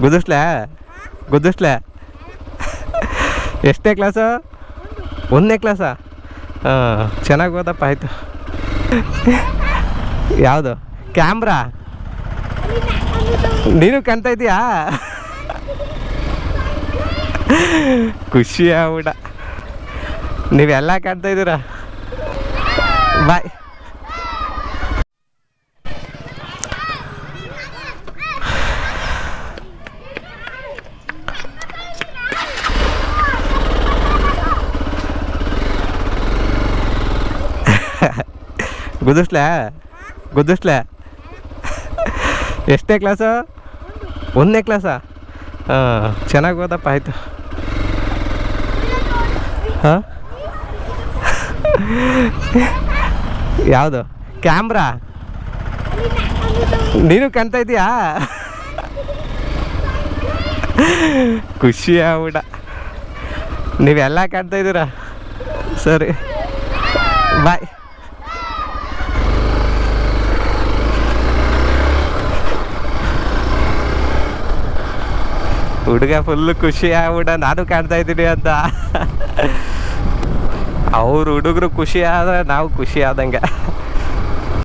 ಗುದಿಸ್ಲೆ ಗುದ್ದಿಸ್ಲ? ಎಷ್ಟನೇ ಕ್ಲಾಸು ಒಂದನೇ ಕ್ಲಾಸಾ ಹಾಂ, ಚೆನ್ನಾಗಿ ಓದಪ್ಪ, ಆಯಿತು. ಯಾವುದು? ಕ್ಯಾಮ್ರಾ? ನೀನು ಕಾಣ್ತಾ ಇದೀಯಾ ಖುಷಿ ಆಗ್ಬಿಡ ನೀವೆಲ್ಲ ಕಾಣ್ತಾ ಇದ್ದೀರಾ? ಬಾಯ್. ಗುದಿಸ್ಲೆ ಗುದಿಸ್ಲೆ ಎಷ್ಟನೇ ಕ್ಲಾಸು ಒಂದನೇ ಕ್ಲಾಸಾ ಹಾಂ, ಚೆನ್ನಾಗಿ ಓದಪ್ಪ, ಆಯಿತು. ಹಾಂ? ಯಾವುದು? ಕ್ಯಾಮ್ರಾ? ನೀನು ಕಾಣ್ತಾ ಇದೀಯಾ ಖುಷಿ ಊಟ ನೀವೆಲ್ಲ ಕಾಣ್ತಾ ಇದ್ದೀರಾ? ಸರಿ. ಬಾಯ್ ಹುಡುಗ ಫುಲ್ ಖುಷಿ ಆಗ್ಬಿಡ ನಾನು ಕಾಣ್ತಾ ಇದ್ದೀನಿ ಅಂತ. ಅವ್ರ ಹುಡುಗರು ಖುಷಿ ಆದ್ರೆ ನಾವು ಖುಷಿ ಆದಂಗೆ.